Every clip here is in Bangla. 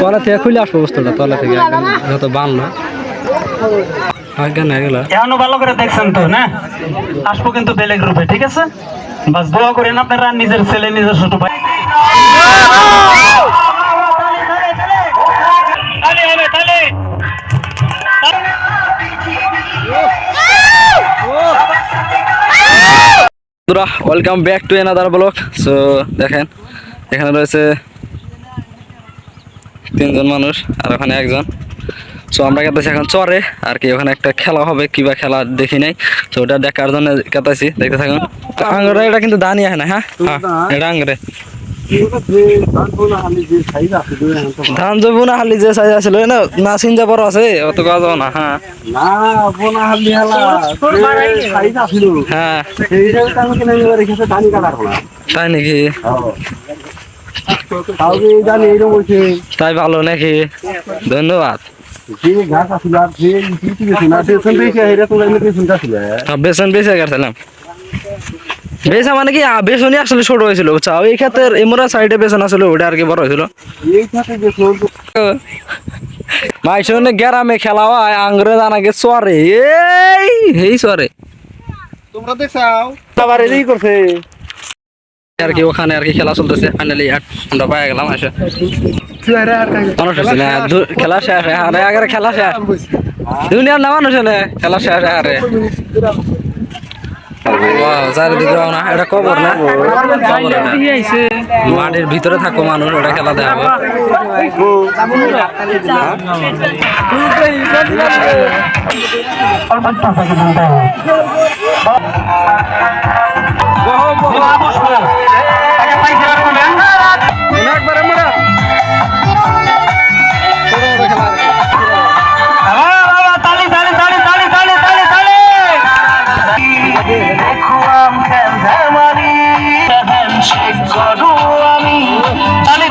তলা থেকে খুলে আসব বস্তুটা তলা থেকে যত বানলো। আজ্ঞা এগুলো? এখনও ভালো করে দেখছেন তো না? আসব কিন্তু বেলেগ রূপে ঠিক আছে? বাস দোয়া করেন আপনারা নিজের ছেলে নিজের ছোট ভাই। বন্ধুরা welcome back to another vlog so দেখেন এখানে রয়েছে তিনজন মানুষ আর ওখানে একজন। সো আমরা কেতাছি এখন চরে আর কি ওখানে একটা খেলা হবে কিবা খেলা দেখি নাই। তো ওটা দেখার জন্য কেতাছি দেখতে থাকুন। আঙ্গরে এটা কিন্তু দানি হয় না হ্যাঁ? হ্যাঁ, এটা আঙ্গরে। ধান জবু না হালি যে সাইজ আছিল না না চিন্তা বড় আছে অত কাজ যাব না হ্যাঁ। হ্যাঁ তাই নাকি? তাই ভালো নাকি? ধন্যবাদ। যে ঘাস আছিল আর যে কিছু কিছু না সে শুনতে কি হেরে তো এমনি কিছু শুনতে ছিল হ্যাঁ, বেসন বেঁচে গেছিলাম বেসা মানে কি আহ, বেসনই আসলে ছোট হয়েছিল বুঝছ? এই ক্ষেত্রে এমরা সাইডে বেসন আসলে ওটা আর কি বড় হয়েছিল। এই সাথে যে ফ্লোর মাইসনে গ্রামে খেলা হয় আঙ্গুরে দানাকে চরে। এই হেই চরে। তোমরা দেখছাও আবার এদিকে করছে। আর কি ওখানে আর কি খেলা চলতেছে ফাইনালি আমরা পাই গেলাম আসে। খেলা শেষ আরে আগে খেলা শেষ। দুনিয়ার না মানুষ না খেলা শেষ আরে। Wow, চারিদিকে না এটা কবর না। মাটির ভিতরে থাকো মানুষ ওটা খেলা দেখা হবে। একবারে আমি বাবা,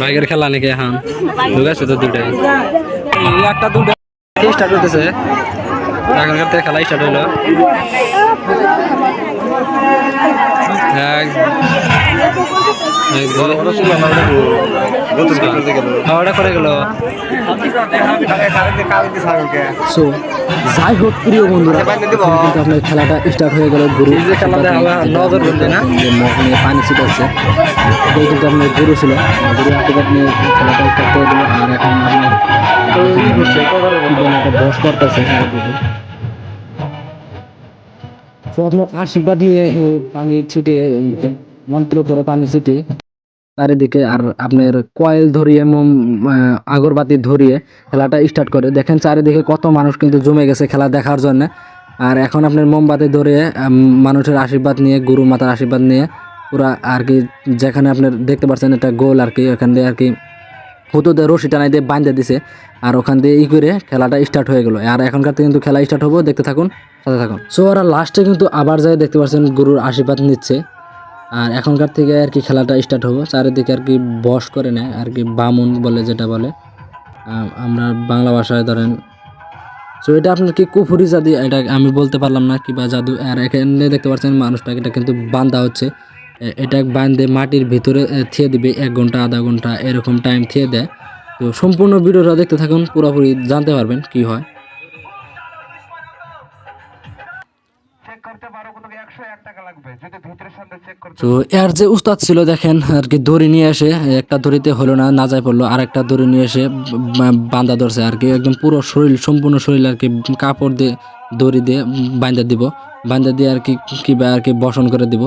বাইকের খেলা নাকি এখন? ঢুকাচ্ছে তো দুটাই একটা দুটা স্টার্ট হতেছে এখনকার থেকে খেলা স্টার্ট হইল। হ্যাঁ, ওটা করে গেল। যাই হোক প্রিয় বন্ধুরা কিন্তু আপনার খেলাটা স্টার্ট হয়ে গেল গুরু। পানি ছিটাচ্ছে। এটাই কিন্তু আপনার গুরু ছিল। গুরু আশীর্বাদ নিয়ে খেলাটা স্টার্ট করে দিল আর এখন আপনার বস করতেছে। তো আপনার আশীর্বাদ নিয়ে এ, পানি ছিটিয়ে এ, মন্ত্র করে পানি ছিটিয়ে। চারিদিকে আর আপনার কয়েল ধরিয়ে, মোম আগরবাতি ধরিয়ে খেলাটা স্টার্ট করে। দেখেন চারিদিকে কত মানুষ কিন্তু জমে গেছে খেলা দেখার জন্য। আর এখন আপনার মোমবাতি ধরিয়ে মানুষের আশীর্বাদ নিয়ে, গুরু মাতার আশীর্বাদ নিয়ে পুরা আর কি যেখানে আপনার দেখতে পাচ্ছেন একটা গোল আর কি, ওখান দিয়ে আর কি হুতো দিয়ে রশি টানাই দিয়ে বাঁধে দিছে। আর ওখান দিয়ে ই করে খেলাটা স্টার্ট হয়ে গেলো। আর এখনকার কিন্তু খেলা স্টার্ট হব, দেখতে থাকুন, সাথে থাকুন। সো ওরা লাস্টে কিন্তু আবার যায় দেখতে পাচ্ছেন, গুরুর আশীর্বাদ নিচ্ছে। আর এখনকার থেকে আর কি খেলাটা স্টার্ট হব। চারিদিকে আর কি বস করে নেয়, আর কি বামুন বলে যেটা বলে। আমরা বাংলা ভাষায় ধরেন। সো এটা আপনার কি কুফুরি জাদি এটা আমি বলতে পারলাম না কিবা জাদু। আর এখানে দেখতে পাচ্ছেন মানুষটাকে, এটা কিন্তু বান্ধা হচ্ছে। এটা বান্ধে মাটির ভিতরে থিয়ে দিবে, এক ঘণ্টা, আধা ঘণ্টা, এরকম টাইম থিয়ে দেয়। তো সম্পূর্ণ ভিডিওটা দেখতে থাকুন, পুরোপুরি জানতে পারবেন কি হয়। তো এর যে উস্তাদ ছিল দেখেন আর কি দড়ি নিয়ে এসে একটা দড়িতে হলো না না যায় পড়ল আর একটা দড়ি নিয়ে এসে বাঁধা ধরছে আর কি একদম পুরো শরীর সম্পূর্ণ শরীর আর কি কাপড় দিয়ে দড়ি দিয়ে বান্ধা দিব বান্ধা দিয়ে আর কি কিবা আর কি বসন করে দিব।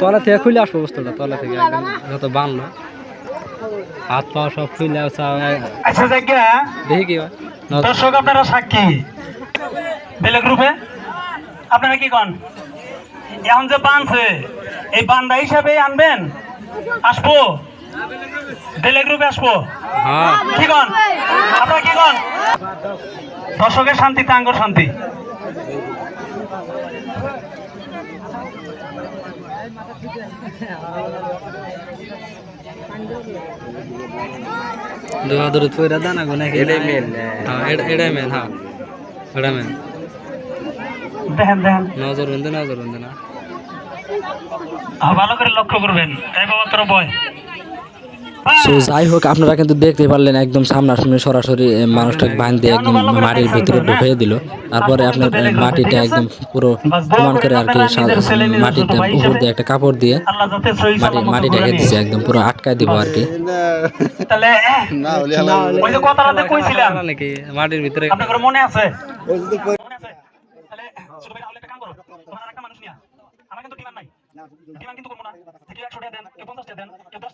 তলা থেকে খুলে আসব বস্তুটা তলা থেকে যত বানলো। হাত পা সব খুলে আচ্ছা দেখি কি দর্শক আপনারা সাক্ষী? বেলে গ্রুপে আপনারা কি কন? এখন যে বানছে এই বান্দা হিসাবে আনবেন? আসব? বেলে গ্রুপে আসব? হ্যাঁ। কি কন? আপনারা কি কন? দর্শকের শান্তি তাঙ্গর শান্তি। দৌড়াদৌড়ি পয়রা দেন আগুন নাকি এটাই মেন হ্যাঁ এটা- এটাই মেন হ্যাঁ। এটা মেন দেখেন দেখেন। নজর বন্ধে নজর বন্ধে না। হ্যাঁ, ভালো করে লক্ষ্য করবেন। এক বাবা বয়। সো যাই হোক আপনারা কিন্তু দেখতে পারলেন একদম সামনাসামনি সরাসরি মানুষটাকে বাঁধ দিয়ে একদম মাটির ভিতরে ঢুকিয়ে দিল। তারপরে আপনার মাটিটা একদম পুরো সমান করে আর কি মাটিটা উপর দিয়ে একটা কাপড় দিয়ে মাটি ঢেকে নিয়ে। একদম পুরো আটকায় দিব আর কি। মাটির ভিতরে মনে আছে? আমার কিন্তু ডিমান্ড নাই। ডিমান্ড কিন্তু করব না। থেকে একশো টাকা দেন পঞ্চাশ টাকা দেন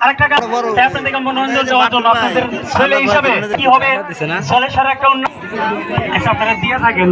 আরেকটা গান আপনাদের থেকে মনোরঞ্জন দেওয়ার জন্য আপনাদের ছেলে হিসাবে কি হবে ছেলে? সারা একটা অন্য আচ্ছা আপনারা দিয়ে থাকেন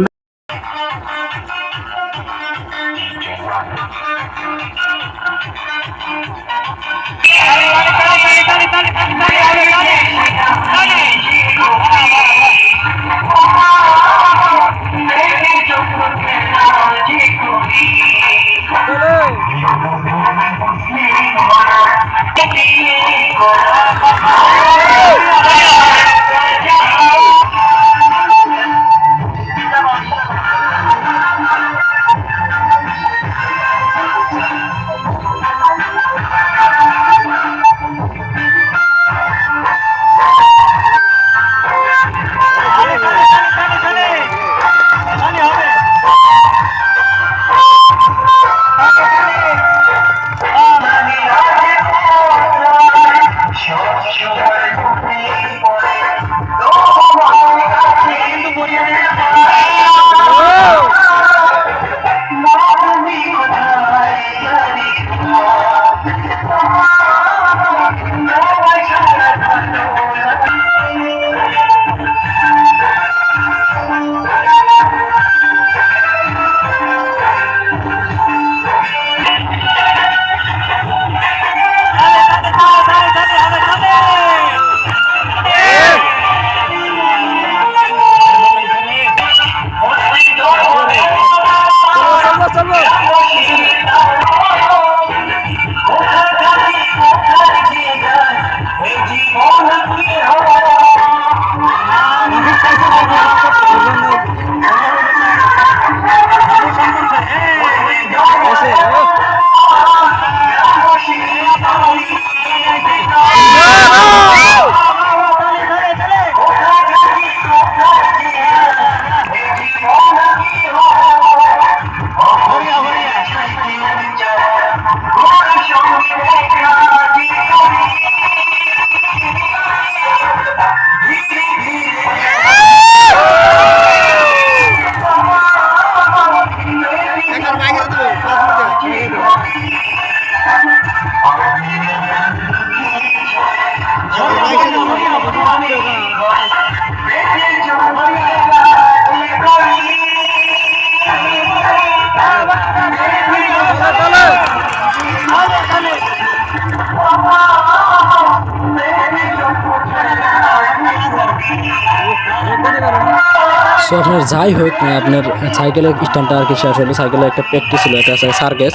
যাই হোক আপনার সাইকেলের স্ট্যান্ডটা আর কি শেষ হলো। সাইকেলের একটা প্র্যাকটিস ছিল, এটা সার্কেস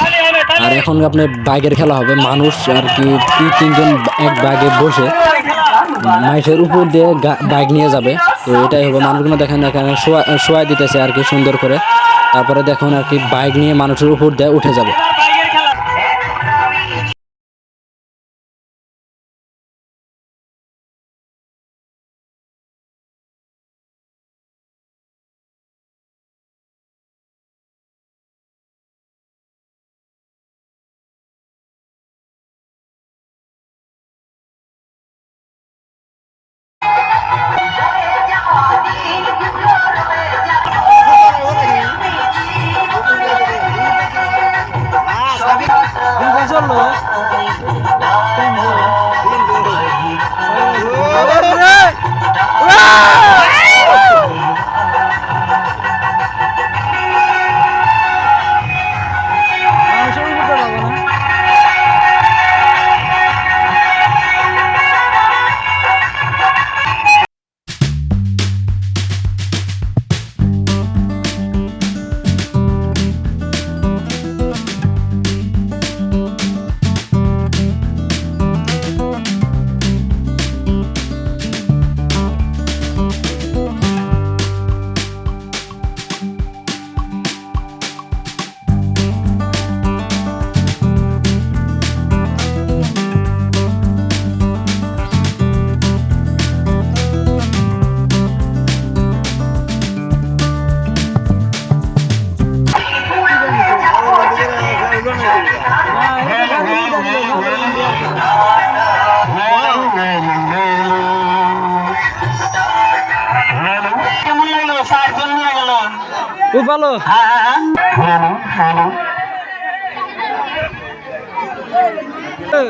আর এখন আপনার বাইকের খেলা হবে। মানুষ আর কি দুই তিনজন এক বাইকে বসে মাইসের উপর দিয়ে বাইক নিয়ে যাবে। তো এটাই হবে। মানুষগুলো দেখেন, এখানে শোয়া শোয়াই দিতেছে আর কি সুন্দর করে। তারপরে দেখুন আর কি বাইক নিয়ে মানুষের উপর দিয়ে উঠে যাবে।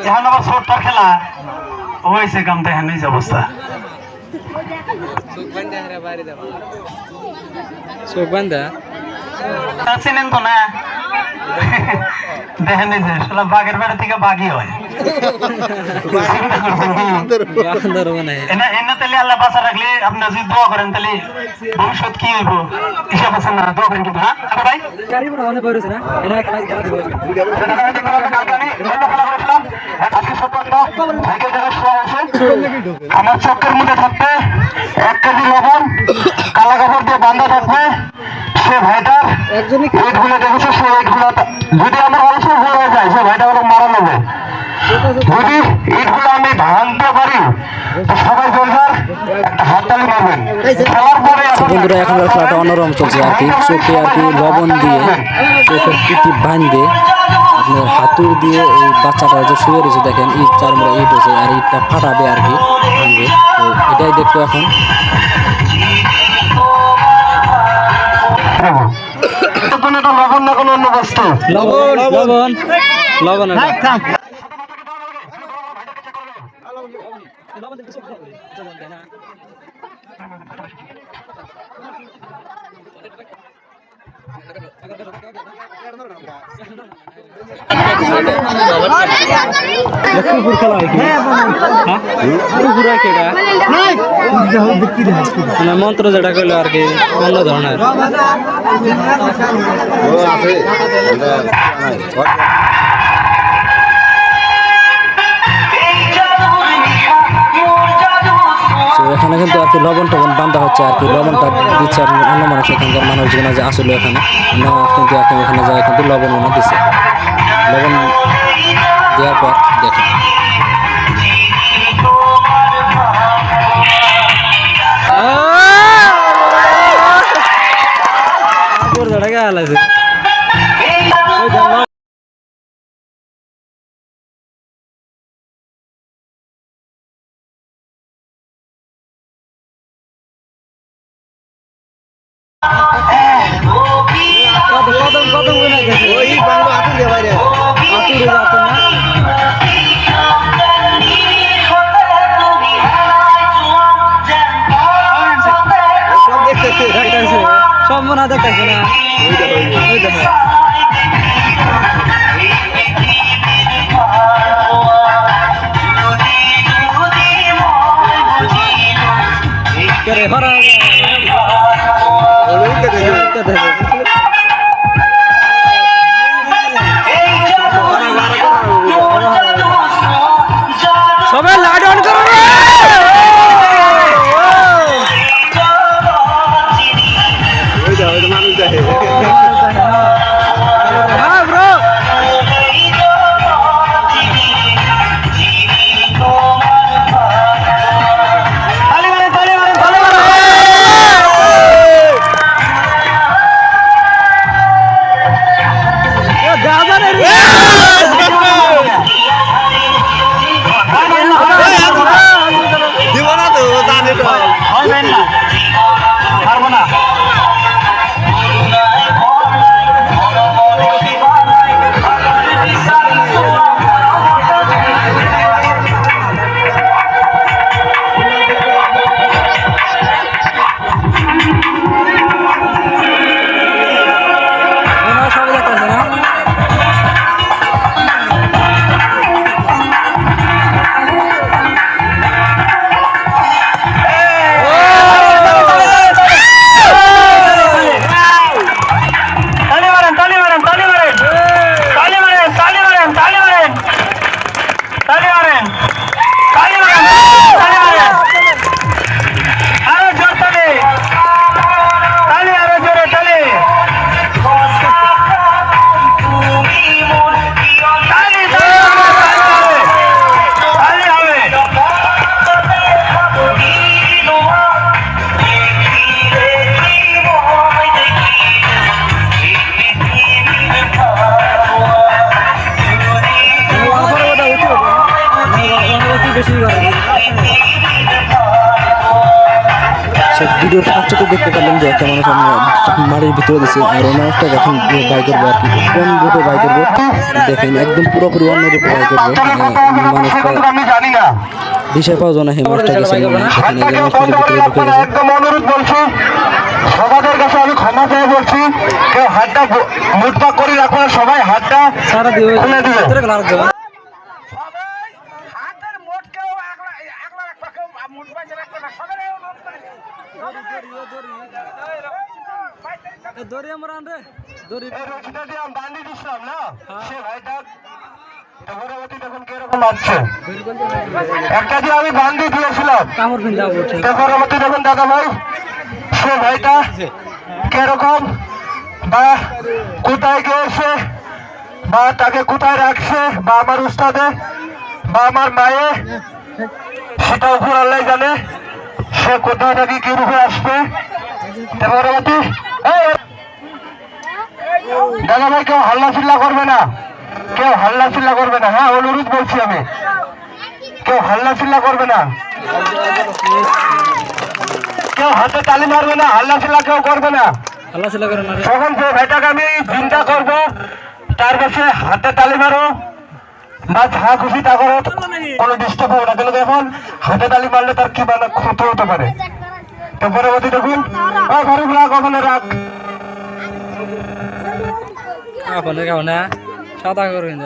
এখন আবার ছোট্টার খেলা হয়েছে কাম দেখেন এই যে অবস্থা। চোখ বান্ধা। চেনেন তো না? দেখেন এই যে শালা বাঘের বাড়ি থেকে বাঘই হয়। এনা তাহলে আল্লাহ বাসা রাখলে আপনি যদি দোয়া করেন তাহলে ভবিষ্যৎ কি হইব? হিসাব আছে না? দোয়া করেন কিন্তু হ্যাঁ? ভাই? গাড়ি মোটা অনেক বড় না? এটা আমার চক্কের মধ্যে থাকবে এক কেজি লবণ কালা কাপড় দিয়ে বান্ধা থাকবে সে ভাইটার ওয়েটগুলো দেখেছে সে ওয়েটগুলো যদি আমার অল্প ভুল হয়ে যায় সে ভাইটা ওরা মারা নেবে। যদি ইটগুলো আমি ভাঙতে পারি তো সবাই জোরদার একটা হাততালি মারবেন। খেলার পরে বন্ধুরা এখনকার খেলাটা অন্যরকম চলছে আর কি। চোখে আর কি লবণ দিয়ে চোখের পিটি বাঁধে। আপনার হাতুর দিয়ে এই বাচ্চাটা যে শুয়ে রয়েছে দেখেন ইট চারমোড়া ইট হয়েছে আর ইটটা ফাটাবে আর কি ভাঙবে। তো এটাই দেখব এখন। এটা লবণ না কোনো অন্য বস্তু? লবণ লবণ। লবণ কুকুর খেলা হয় হ্যাঁ? কুকুর হয়? কি এটা? মানে মন্ত্র যেটা কইলো আর কি অন্য ধরনের। এখানে কিন্তু আর কি লবণ টবণ বান্ধা হচ্ছে আর কি। লবণটা দিচ্ছে আর অন্য মানুষ এখানকার মানুষজন যে আসলে এখানে। না কিন্তু এখন এখানে যায় কিন্তু লবণ মনে দিচ্ছে লবণ দেওয়ার পর দেখেন। কদম দেখতেছে না ভিডিও ফার্স্টে তো দেখতে পারলাম যে একটা মানুষ আমরা মাটির ভিতরে দিচ্ছে আর ওই মানুষটা এখন বাই করব আর কি কোন রূপে বাই করব দেখেন একদম পুরোপুরি অন্য রূপে বাই করব মানে মানুষটা আমি দিশা পাওয়া যায় না সেই মানুষটা গেছে দেখেন এই মানুষটার ভিতরে ঢুকে গেছে। একদম অনুরোধ বলছি সবাদের কাছে আমি ক্ষমা চেয়ে বলছি কেউ হাতটা মুঠপাক করে রাখুন সবাই হাতটা খুলে দিবে। এই রশিটা দিয়ে আমি বাঁধিয়ে দিছিলাম না, সে ভাইটা। একটা দিয়ে আমি বান্ধি দিয়েছিলাম। পরবর্তী দেখুন দাদা ভাই সে ভাইটা কীরকম বা কোথায় গিয়েছে বা তাকে কোথায় রাখছে বা আমার উস্তাদে বা আমার মায়ে সেটা উপর আল্লাহ জানে সে কোথায় থাকি কি রূপে আসবে পরবর্তী দাদা ভাই কেউ হাল্লা চিল্লা করবে না। কেউ হাল্লা চিল্লা করবে না। হ্যাঁ অনুরোধ বলছি আমি। কেউ হাল্লা চিল্লা করবে না। কেউ হাতে তালি মারবে না হাল্লা চিল্লা কেউ করবে না। তখন যে ভাইটাকে আমি চিন্তা করব তার কাছে হাতে তালি মারো। বা যা খুশি তা করো। কোনো ডিস্টার্ব হবে না। কিন্তু এখন হাতে তালি মারলে তার কি মানে ক্ষতি হতে পারে। তো পরবর্তী দেখুন। ও ফারুক রাখ। ওখানে রাখ সাদা করবেন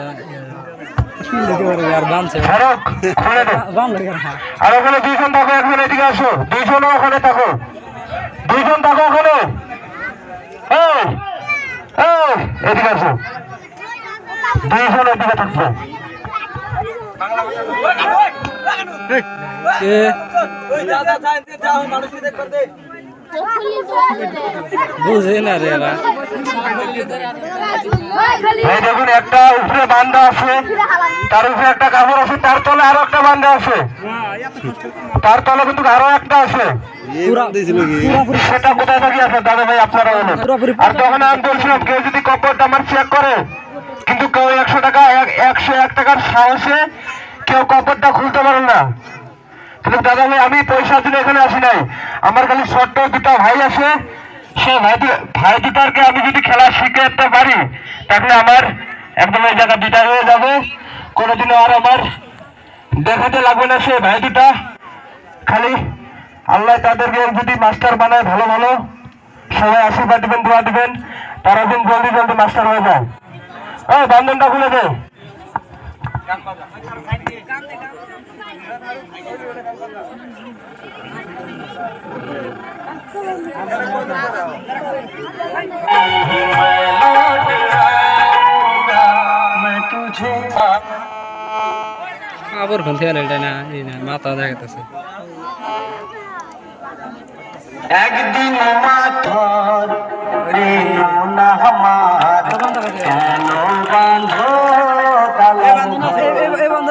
আর বানছে। ফারুক খুলে দে আর ওখানে দুইজন থাকো এখন এদিকে আসো। দুইজন ওখানে থাকো। দুইজন থাকো ওখানে। এই এই এদিকে আসো। দুইজন এদিকে থাকব দেখুন, একটা উপরে আছে, তার উপরে একটা আছে, তার তলে আরও একটা আছে। তার তলে কিন্তু আরও একটা আছে। সেটা কোথায় থাকি আছে? দাদা ভাই, আপনারা বলুন। আর তখন আমি বলছিলাম, কেউ যদি কপরটা আমার চেক করে, কিন্তু কেউ একশো টাকা, এক- একশো এক টাকার সাহসে কেউ কপরটা খুলতে পারে না। দাদা ভাই, আমি পয়সার জন্য এখানে আসি নাই। আমার খালি ছোট্ট দুটা ভাই আছে। সে ভাই ভাই দুটারকে আমি যদি খেলা শিখাতে পারি, তাহলে আমার একদম এই জায়গা দুটা হয়ে যাবে। কোনোদিনও আর আমার দেখাতে লাগবে না সে ভাই দুটা। খালি আল্লাহ তাদেরকে যদি মাস্টার বানায় ভালো ভালো, সবাই আশীর্বাদ দিবেন, দোয়া দিবেন। তারা দিন জলদি জলদি মাস্টার হয়ে যায়। ওই বান্ধনটা খুলে দে। আবার ফোন থেকে এটা না এই না, মাথা দেখাতেছে একদিন মাথর রে না আমার কেন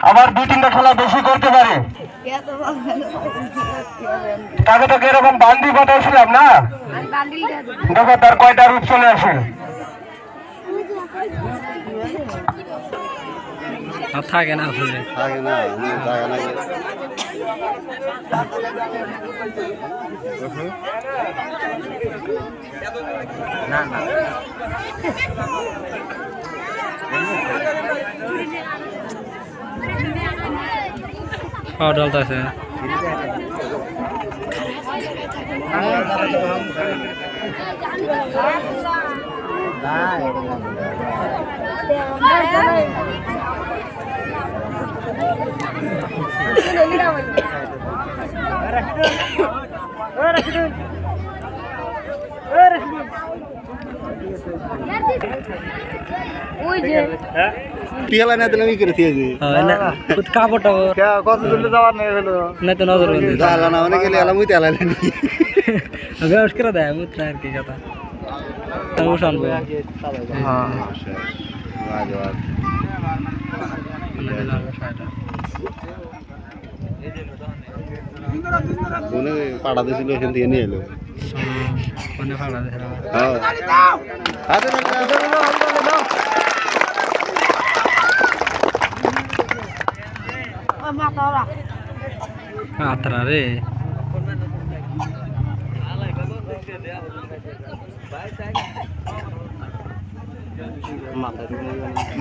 আবার দুই তিনটা খেলা বেশি করতে পারে। তাকে তো এরকম বান্দি পাঠাইছিলাম না? দেখো তার কয়টা রূপ চলে আসে। থাকে না আসলে। খাওয়া ডালতেছে ওই যে টিয়ালা না দিলে আমি করে দিয়েছি কাপড় টাপড়। কত দূরে যাওয়ার নেই হলো না তো নজর না এলাম তেলা নেই না। আর কি কথা। আমি শানবো হ্যাঁ। মনে পাড়া দিয়েছিল এখান থেকে নিয়ে এলো। হ্যাঁ। আতরা রে।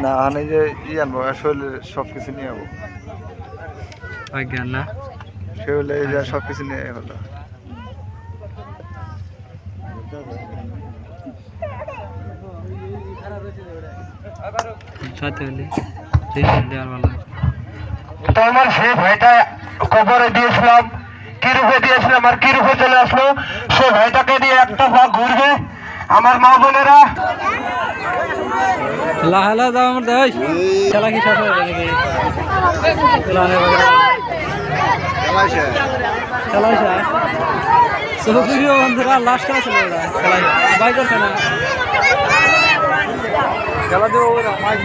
না আমি যে ই আনব শরীরের সব কিছু নিয়ে যাব। অজ্ঞান না। শরীরে এই যে সব কিছু নিয়ে হলো। তো আমার সেই ভাইটা কবরে দিয়েছিলাম কি রূপে দিয়েছিলাম আর কি রূপে চলে আসলো সে ভাইটাকে নিয়ে একটা ভাগ ঘুরবে। আমার মা বোনেরা। লাহালা দাও আমার দেয় খেলা কি শেষ হয়ে গেছে? খেলাইশা শুধু ভিডিও বন্ধুরা লাস্ট খেলা ছিল বাই করছে না? খেলা দেবো মাইক